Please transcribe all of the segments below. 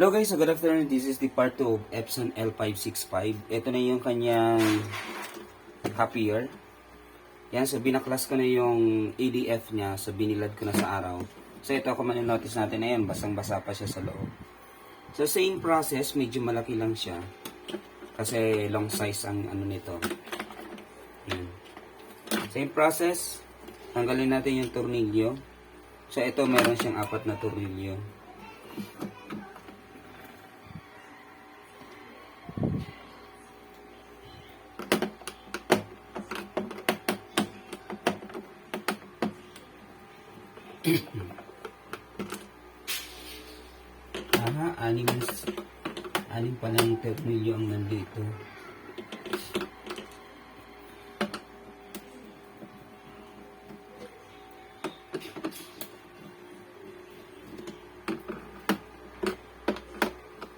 Hello guys, so good afternoon. This is the part 2 of Epson L565. Ito na yung kanyang copier. Yan, so binaklas ko na yung ADF niya. So binilad ko na sa araw. So ito kung notice natin na yan, basang-basa pa siya sa loob. So same process, medyo malaki lang siya. Kasi long size ang ano nito. Yan. Same process, tanggalin natin yung tornilyo. So ito meron siyang apat na tornilyo. Aha, anim, anim pa lang tornilyo ang nandito.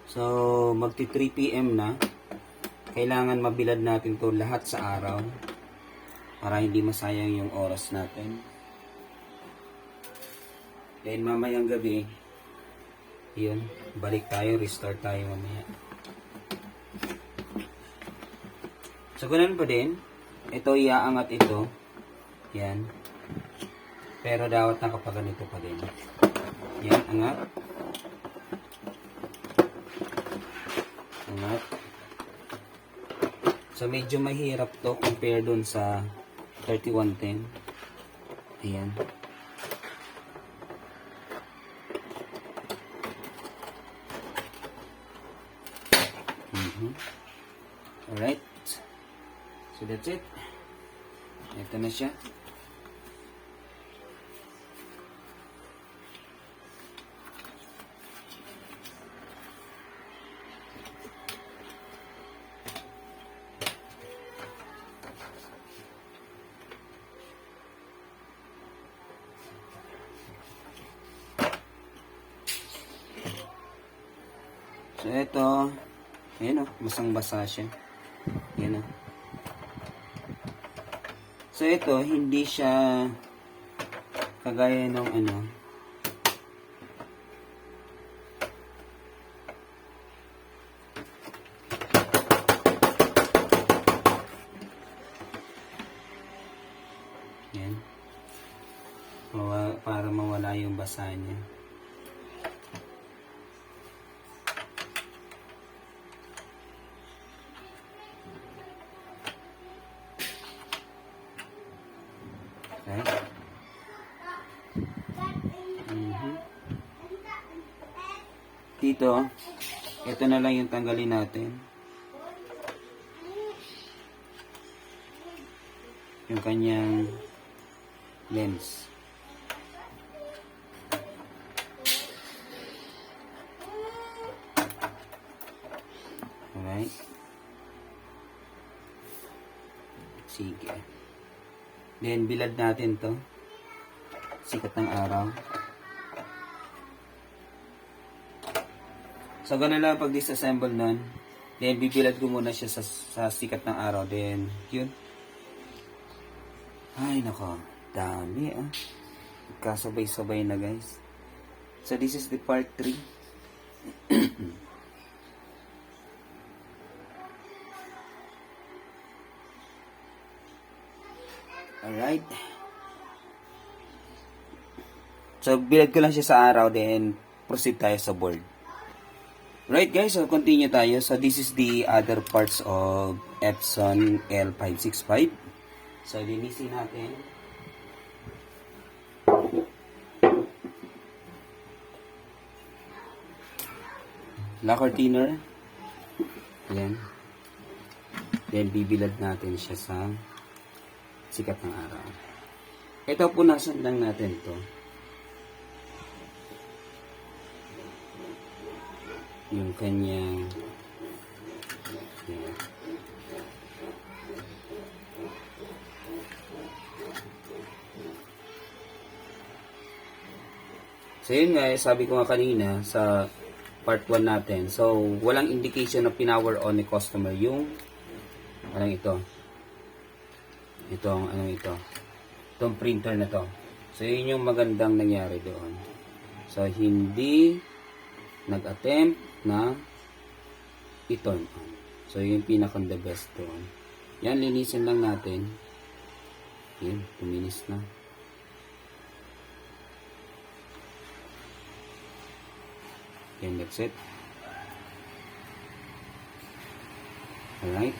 So, magti 3 p.m. na. Kailangan mabilad natin to lahat sa araw para hindi masayang yung oras natin. Then mamayang gabi, yun, balik tayo, restart tayo mamaya. So, ganun pa din. Ito, iaangat ito. Yan. Pero dapat nakapaganito pa din. Yan, angat. Angat. So, medyo mahirap to compare dun sa 3110. Ayan. Mhm. Alright. So, that's it. Ito na siya. So, ito, ayan o, basang-basa siya. Ayan o. So, ito, hindi siya kagaya ng ano, Yan. Para mawala yung basa niya. Okay. Mhm. Dito, ito na lang yung tanggalin natin. Yung kanyang lens. Then, bilad natin to. Sikat ng araw. So, ganun lang pag disassemble nun. Then, bibilad ko muna siya sa, sa sikat ng araw. Then, yun. Ay, nako. Dami, ah. Kasabay-sabay na, guys. So, this is the part 3. Alright. So, bilad ko lang siya sa araw, then proceed tayo sa board. Right guys, so continue tayo. So, this is the other parts of Epson L565. So, linisin natin. Lacquer thinner. Ayan. Then, bibilad natin siya sa sikat ng araw. Ito, punasan lang natin to. Yung kanyang Ayan. So yun nga, sabi ko nga kanina sa part 1 natin. So, walang indication na pinower on ni customer yung anong ito. Itong anong ito. Itong printer na to. So, yun yung magandang nangyari doon. So, hindi nag-attempt na i-turn on. So, yun yung pinakang the best doon. Yan, linisin lang natin. Yan, tuminis na. Yan, that's it. Alright.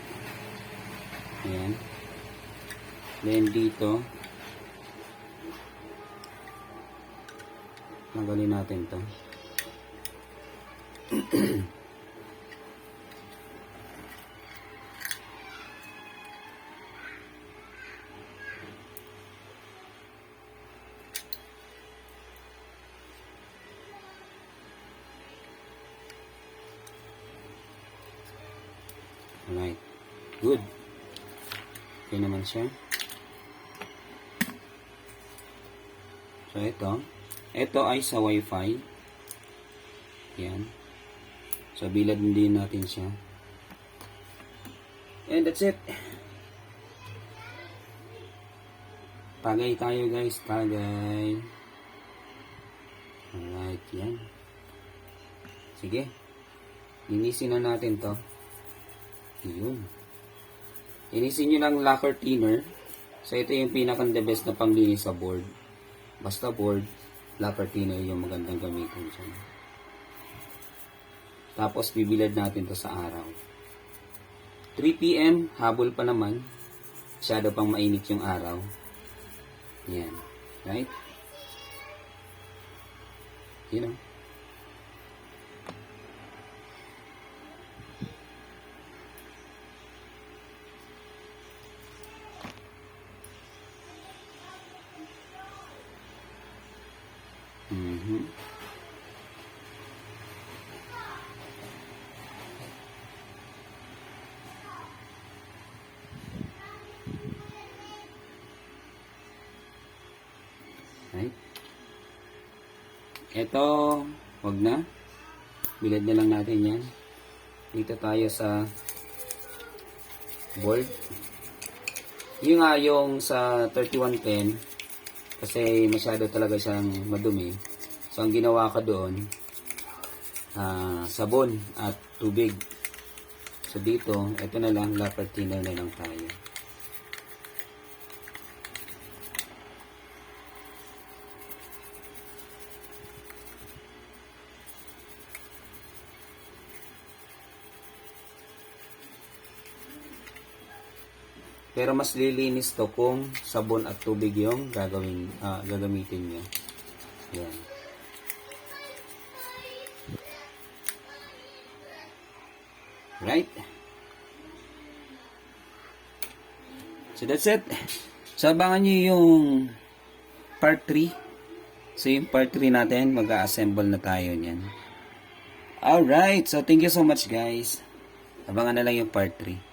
Ayan. Then dito, tanggalin natin to. Alright. Good. Okay naman siya. So, ito. Ito ay sa wifi. Yan. So, bilad din natin siya. And that's it. Tagay tayo guys. Tagay. Alright. Yan. Sige. Linisin na natin to. Yun. Inisin nyo ng lacquer thinner. So, ito yung pinakang the best na panglinis sa board. Basta board, lacquer thinner yung magandang gamitin dyan. Tapos, bibilad natin to sa araw. 3 p.m., habol pa naman. Masyado pang mainit yung araw. Yan. Right? You know? Ito, wag na. Bilad na lang natin yan. Dito tayo sa board. Yung nga yung sa 3110, kasi masyado talaga siyang madumi. So, ang ginawa ko doon, ah, sabon at tubig. So, dito, ito na lang, lapper thinner na lang tayo. Pero mas lilinis to kung sabon at tubig yung gagawin, ah, gagamitin nyo. Yan. Right? So that's it. So abangan nyo yung part 3. So yung part 3 natin, mag-assemble na tayo niyan. Alright, so thank you so much guys. Abangan na lang yung part 3.